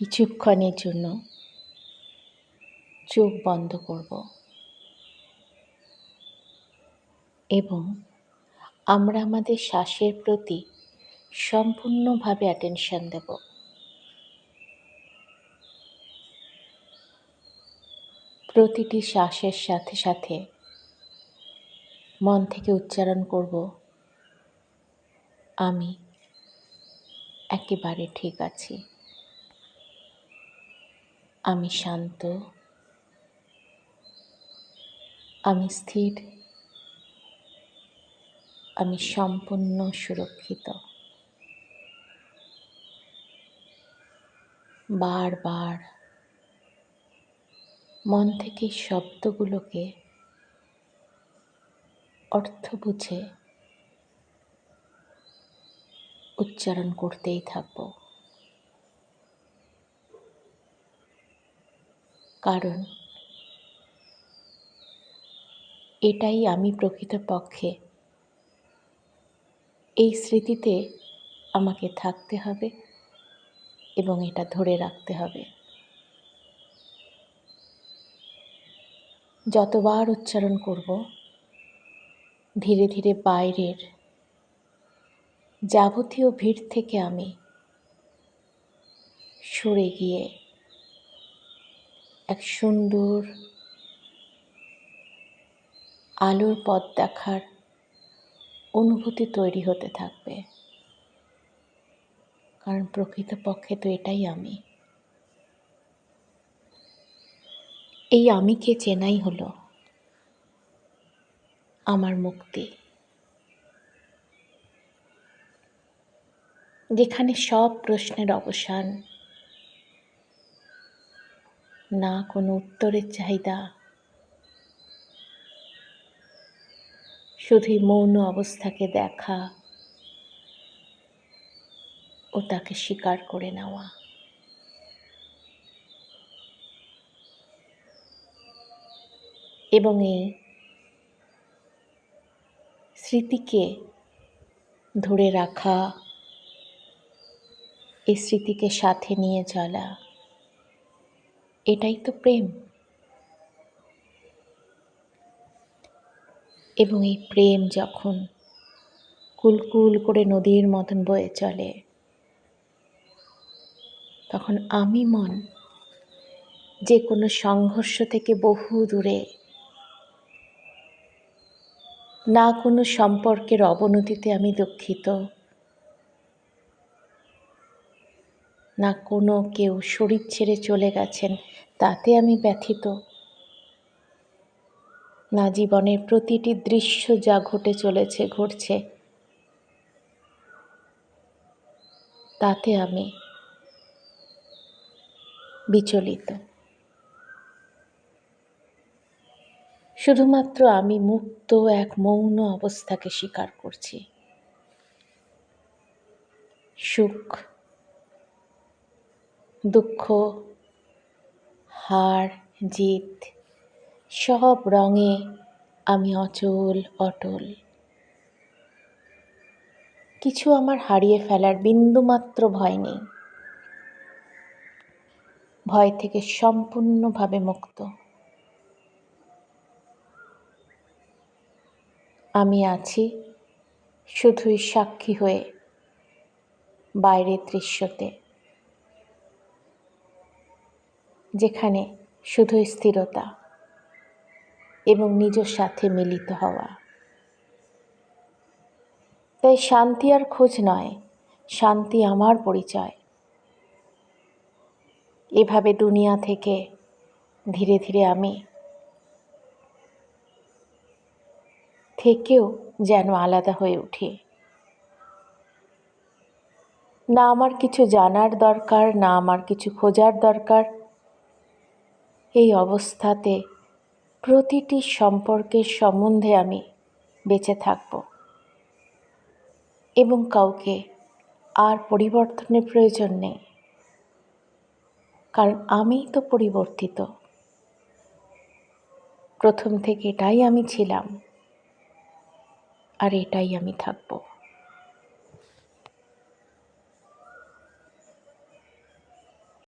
কিছুক্ষণের জন্য চোখ বন্ধ করব এবং আমরা আমাদের শ্বাসের প্রতি সম্পূর্ণভাবে অ্যাটেনশন দেব। প্রতিটি শ্বাসের সাথে সাথে মন থেকে উচ্চারণ করব, আমি একেবারে ঠিক আছি। আমি শান্ত, আমি স্থির, আমি সম্পূর্ণ সুরক্ষিত। বারবার মন থেকে শব্দগুলোকে অর্থ বুঝে উচ্চারণ করতেই থাকব। কারণ এটাই আমি প্রকৃতপক্ষে। এই স্মৃতিতে আমাকে থাকতে হবে এবং এটা ধরে রাখতে হবে। যতবার উচ্চারণ করব, ধীরে ধীরে বাইরের যাবতীয় ভিড় থেকে আমি সরে গিয়ে এক সুন্দর আলোর পথ দেখার অনুভূতি তৈরি হতে থাকবে। কারণ প্রকৃতপক্ষে তো এটাই আমি। এই আমিকে চেনাই হলো আমার মুক্তি। যেখানে সব প্রশ্নের অবসান না কোনো উত্তরের চাহিদা। শুধুই মৌন অবস্থাকে দেখা ও তাকে স্বীকার করে নেওয়া। এবং এই স্মৃতিকে ধরে রাখা, এই স্মৃতিকে সাথে নিয়ে চলা। এটাই তো প্রেম। এবং এই প্রেম যখন কুলকুল করে নদীর মতন বয়ে চলে, তখন আমি মন যে কোনো সংঘর্ষ থেকে বহু দূরে, না কোনো সম্পর্কের অবনতিতে আমি দুঃখিত। না কোনো কেউ শরীর ছেড়ে চলে গেছেন, তাতে আমি ব্যথিত। না জীবনের প্রতিটি দৃশ্য যা ঘটে চলেছে, ঘটছে। তাতে আমি বিচলিত। শুধুমাত্র আমি মুক্ত এক মৌন অবস্থাকে স্বীকার করছি। সুখ দুঃখ, হার, জিত, সব রঙে আমি অচল, অটল। কিছু আমার হারিয়ে ফেলার বিন্দুমাত্র ভয় নেই। ভয় থেকে সম্পূর্ণভাবে মুক্ত। আমি আছি শুধুই সাক্ষী হয়ে বাইরের দৃশ্যতে। যেখানে শুধু স্থিরতা এবং নিজের সাথে মিলিত হওয়া। তাই শান্তি আর খোঁজ নয়, শান্তি আমার পরিচয়। এভাবে দুনিয়া থেকে ধীরে ধীরে আমি থেকেও যেন আলাদা হয়ে উঠি। না আমার কিছু জানার দরকার, না আমার কিছু খোঁজার দরকার এই অবস্থাতে প্রতিটি সম্পর্কের সম্বন্ধে আমি বেঁচে থাকব। এবং কাউকে আর পরিবর্তনের প্রয়োজন নেই। কারণ আমিই তো পরিবর্তিত। প্রথম থেকে এটাই আমি ছিলাম। আর এটাই আমি থাকব।